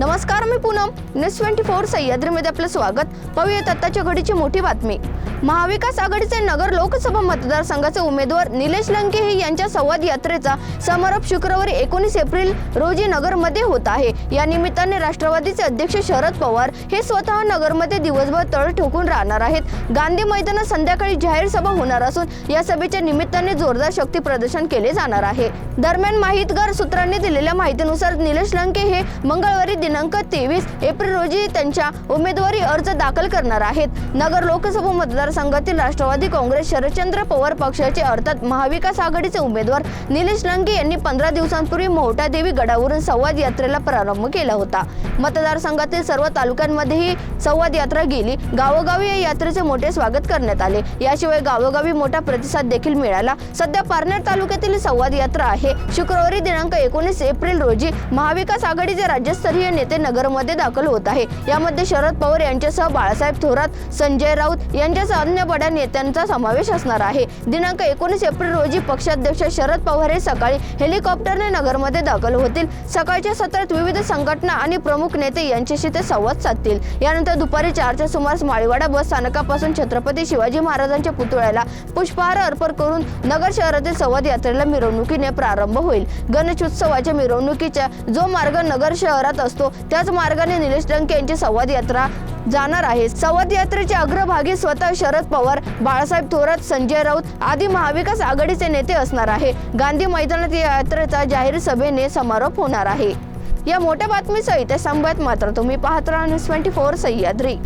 नमस्कार मी Poonam. News twenty four सह्याद्रीमध्ये आपलं स्वागत. पाहूयात आत्ताच्या घडीची मोठी बातमी. महाविकास आघाडीचे नगर लोकसभा मतदारसंघाचे उमेदवार निलेश लंके हे यांच्या संवाद यात्रेचा समारोप शुक्रवारी एकोणीस एप्रिल रोजी नगरमध्ये होत आहे. या निमित्ताने राष्ट्रवादीचे अध्यक्ष शरद पवार हे स्वतः नगरमध्ये दिवसभर तळ ठोकून राहणार आहेत. गांधी मैदानात संध्याकाळी जाहीर सभा होणार असून या सभेच्या निमित्ताने जोरदार शक्ती प्रदर्शन केले जाणार आहे. दरम्यान माहितगार सूत्रांनी दिलेल्या माहितीनुसार निलेश लंके हे मंगळवारी दिनांक तेवीस एप्रिल रोजी त्यांच्या उमेदवारी अर्ज दाखल करणार आहेत. नगर लोकसभा मतदारसंघातील राष्ट्रवादी काँग्रेस शरदचंद्र पवार पक्षाचे अर्थात महाविकास आघाडीचे उमेदवार निलेश लंके यांनी पंधरा दिवसांपूर्वी मोहटादेवी गडावरून संवाद यात्रेला प्रारंभ केला होता. मतदारसंघातील सर्व तालुक्यांमध्येही संवाद यात्रा गेली. गावोगावी या यात्रेचे मोठे स्वागत करण्यात आले. याशिवाय गावोगावी मोठा प्रतिसाद देखील मिळाला. सध्या पारनेर तालुक्यातील संवाद यात्रा आहे. शुक्रवारी दिनांक एकोणीस एप्रिल रोजी महाविकास आघाडीचे राज्यस्तरीय नेते नगरमध्ये दाखल होत आहे. यामध्ये शरद पवार यांच्यासह बाळासाहेब थोरात संजय राऊत यांच्यासह अन्य बड्या नेत्यांचा समावेश असणार आहे. दिनांक एकोणीस एप्रिल रोजी पक्षाध्यक्ष शरद पवार हे सकाळी हेलिकॉप्टरने नगरमध्ये दाखल होतील. सकाळच्या सत्रात विविध संघटना आणि प्रमुख नेते यांच्याशी ते संवाद साधतील. यानंतर दुपारी चारच्या सुमारास माळीवाडा बस स्थानकापासून छत्रपती शिवाजी महाराजांच्या पुतळ्याला पुष्पहार अर्पण करून नगर शहरातील संवाद यात्रेला मिरवणुकीने प्रारंभ होईल. गणेशोत्सवाच्या मिरवणुकीचा जो मार्ग नगर शहरात असतो त्याच मार्गाने निलेश लंके यांची संवाद यात्रा जाणार आहे. संवाद यात्रेच्या अग्रभागी स्वतः शरद पवार बाळासाहेब थोरात संजय राऊत आदी महाविकास आघाडीचे नेते असणार आहे. गांधी मैदानात या यात्रेचा जाहीर सभेने समारोप होणार आहे. या मोठ्या बातमीसहित संवाद मात्र तुम्ही पाहत राहा न्यूज ट्वेंटी फोर सह्याद्री.